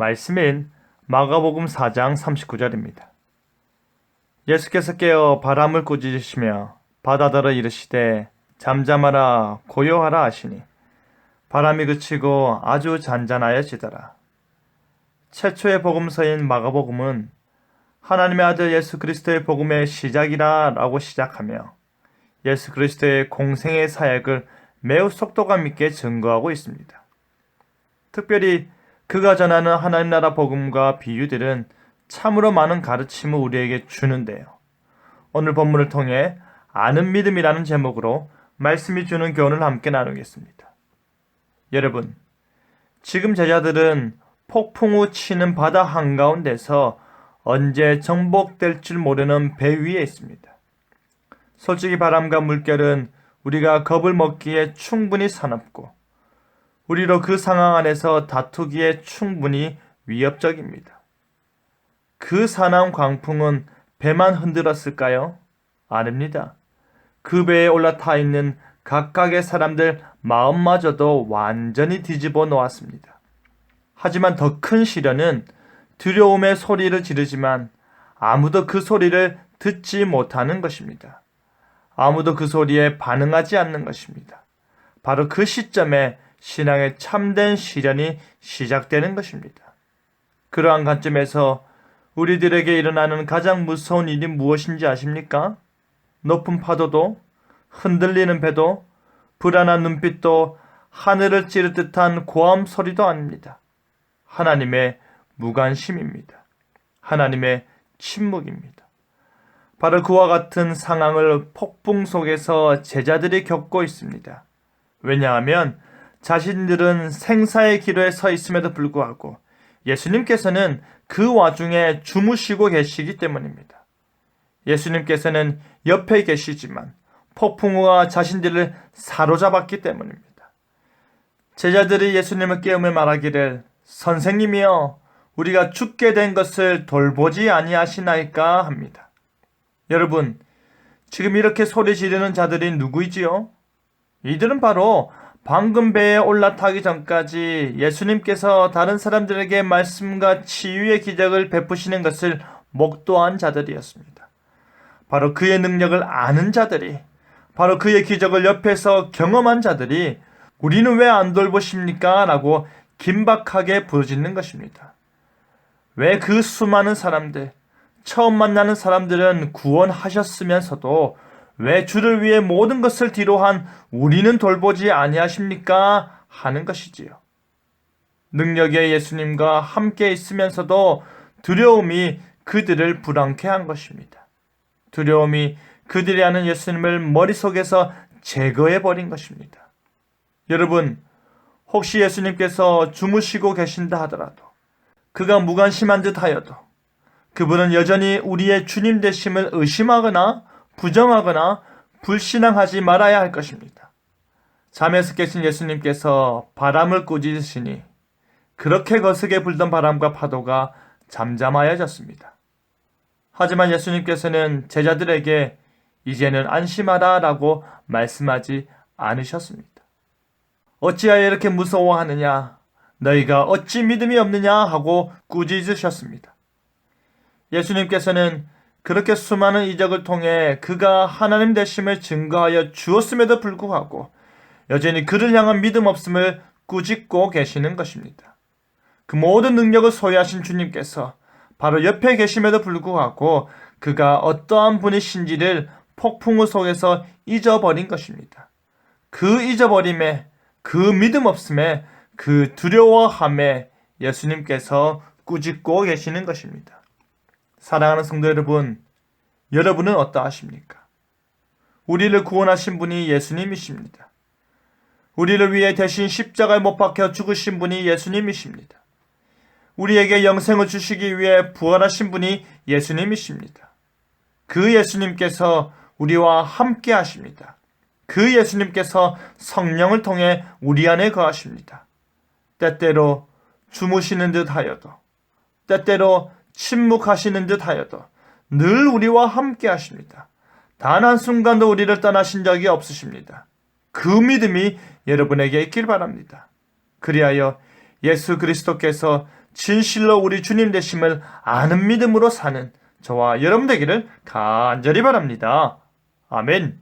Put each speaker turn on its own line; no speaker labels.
말씀인 마가복음 4장 39절입니다. 예수께서 깨어 바람을 꾸짖으시며 바다더러 이르시되 잠잠하라 고요하라 하시니 바람이 그치고 아주 잔잔하여지더라. 최초의 복음서인 마가복음은 하나님의 아들 예수 그리스도의 복음의 시작이라 라고 시작하며 예수 그리스도의 공생의 사역을 매우 속도감 있게 증거하고 있습니다. 특별히 그가 전하는 하나님 나라 복음과 비유들은 참으로 많은 가르침을 우리에게 주는데요. 오늘 본문을 통해 아는 믿음이라는 제목으로 말씀이 주는 교훈을 함께 나누겠습니다. 여러분, 지금 제자들은 폭풍 우 치는 바다 한가운데서 언제 정복될 줄 모르는 배 위에 있습니다. 솔직히 바람과 물결은 우리가 겁을 먹기에 충분히 사납고 우리로 그 상황 안에서 다투기에 충분히 위협적입니다. 그 사나운 광풍은 배만 흔들었을까요? 아닙니다. 그 배에 올라타 있는 각각의 사람들 마음마저도 완전히 뒤집어 놓았습니다. 하지만 더 큰 시련은 두려움의 소리를 지르지만 아무도 그 소리를 듣지 못하는 것입니다. 아무도 그 소리에 반응하지 않는 것입니다. 바로 그 시점에 신앙의 참된 시련이 시작되는 것입니다. 그러한 관점에서 우리들에게 일어나는 가장 무서운 일이 무엇인지 아십니까? 높은 파도도, 흔들리는 배도, 불안한 눈빛도, 하늘을 찌를 듯한 고함 소리도 아닙니다. 하나님의 무관심입니다. 하나님의 침묵입니다. 바로 그와 같은 상황을 폭풍 속에서 제자들이 겪고 있습니다. 왜냐하면 자신들은 생사의 기로에 서 있음에도 불구하고 예수님께서는 그 와중에 주무시고 계시기 때문입니다. 예수님께서는 옆에 계시지만 폭풍우가 자신들을 사로잡았기 때문입니다. 제자들이 예수님을 깨우며 말하기를 선생님이여 우리가 죽게 된 것을 돌보지 아니하시나이까 합니다. 여러분, 지금 이렇게 소리 지르는 자들이 누구이지요? 이들은 바로 방금 배에 올라타기 전까지 예수님께서 다른 사람들에게 말씀과 치유의 기적을 베푸시는 것을 목도한 자들이었습니다. 바로 그의 능력을 아는 자들이, 바로 그의 기적을 옆에서 경험한 자들이 우리는 왜 안 돌보십니까? 라고 긴박하게 부르짖는 것입니다. 왜 그 수많은 사람들, 처음 만나는 사람들은 구원하셨으면서도 왜 주를 위해 모든 것을 뒤로한 우리는 돌보지 아니하십니까? 하는 것이지요. 능력의 예수님과 함께 있으면서도 두려움이 그들을 불안케 한 것입니다. 두려움이 그들이 아는 예수님을 머릿속에서 제거해 버린 것입니다. 여러분, 혹시 예수님께서 주무시고 계신다 하더라도 그가 무관심한 듯 하여도 그분은 여전히 우리의 주님 되심을 의심하거나 부정하거나 불신앙하지 말아야 할 것입니다. 잠에서 깨신 예수님께서 바람을 꾸짖으시니 그렇게 거세게 불던 바람과 파도가 잠잠하여졌습니다. 하지만 예수님께서는 제자들에게 이제는 안심하라 라고 말씀하지 않으셨습니다. 어찌하여 이렇게 무서워하느냐? 너희가 어찌 믿음이 없느냐? 하고 꾸짖으셨습니다. 예수님께서는 그렇게 수많은 이적을 통해 그가 하나님 되심을 증거하여 주었음에도 불구하고 여전히 그를 향한 믿음 없음을 꾸짖고 계시는 것입니다. 그 모든 능력을 소유하신 주님께서 바로 옆에 계심에도 불구하고 그가 어떠한 분이신지를 폭풍우 속에서 잊어버린 것입니다. 그 잊어버림에 그 믿음 없음에 그 두려워함에 예수님께서 꾸짖고 계시는 것입니다. 사랑하는 성도 여러분, 여러분은 어떠하십니까? 우리를 구원하신 분이 예수님이십니다. 우리를 위해 대신 십자가에 못 박혀 죽으신 분이 예수님이십니다. 우리에게 영생을 주시기 위해 부활하신 분이 예수님이십니다. 그 예수님께서 우리와 함께 하십니다. 그 예수님께서 성령을 통해 우리 안에 거하십니다. 때때로 주무시는 듯 하여도, 때때로 침묵하시는 듯 하여도 늘 우리와 함께 하십니다. 단 한순간도 우리를 떠나신 적이 없으십니다. 그 믿음이 여러분에게 있길 바랍니다. 그리하여 예수 그리스도께서 진실로 우리 주님 되심을 아는 믿음으로 사는 저와 여러분 되기를 간절히 바랍니다. 아멘.